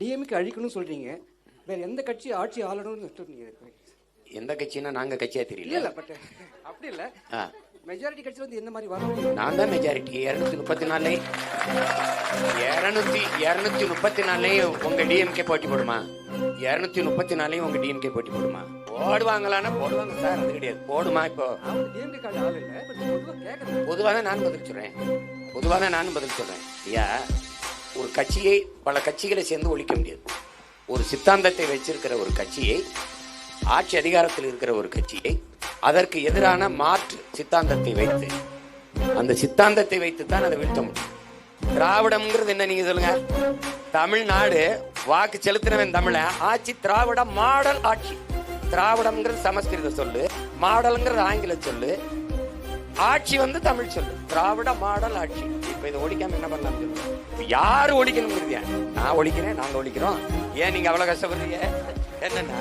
DMK அழிக்கணும்னு சொல்றீங்க. வேற எந்த கட்சி ஆட்சி ஆளணும்னு சொன்னீங்க எந்த கட்சின்னா நாங்க கட்சியா இல்ல தெரியல. இல்ல பட் அப்படி இல்ல. மெஜாரிட்டி கட்சி வந்து எந்த மாதிரி வரும்? நான் தான் மெஜாரிட்டி இருநூத்தி முப்பத்தி நாலு இருநூத்தி இருநூத்தி முப்பத்தி நாலையும் உங்க டிஎம்கே போட்டி போடுமா? இருநூத்தி முப்பத்தி நாலையும் உங்க டிஎம்கே போட்டி போடுமா? போடுவாங்களான்னா போடுவாங்க சார் அது கிடையாது. போடுமா இப்போ? பொதுவாக தான் நான் பதில் சொல்றேன். பொதுவாக தான் நானும் பதில் சொல்றேன். ஐயா ஒரு கட்சியை பல கட்சிகளை சேர்ந்து ஒழிக்க முடியாது. ஒரு சித்தாந்தத்தை வச்சிருக்கிற ஒரு கட்சியை ஆட்சி அதிகாரத்தில் இருக்கிற ஒரு கட்சியை அதற்கு எதிரான மாற்று சித்தாந்தத்தை வைத்து அந்த சித்தாந்தத்தை வைத்து தான் அதை வீழ்த்த முடியும். திராவிடம்ங்கிறது என்ன நீங்க சொல்லுங்க? தமிழ்நாடு வாக்கு செலுத்தினவன் தமிழ ஆட்சி திராவிட மாடல் ஆட்சி. திராவிடம்ங்கிறது சமஸ்கிருத சொல்லு மாடல்ங்கிறது ஆங்கில சொல்லு ஆட்சி வந்து தமிழ் சொல்லு. திராவிட மாடல் ஆட்சி. இப்ப இதை ஒழிக்காம என்ன பண்ணலாம் சொல்லுங்க யாரு ஒழிக்கணும் நான் ஒழிக்கிறேன் நாங்க ஒழிக்கிறோம் ஏன் நீங்க அவ்வளவு கஷ்டப்படுறீங்க? என்னன்னா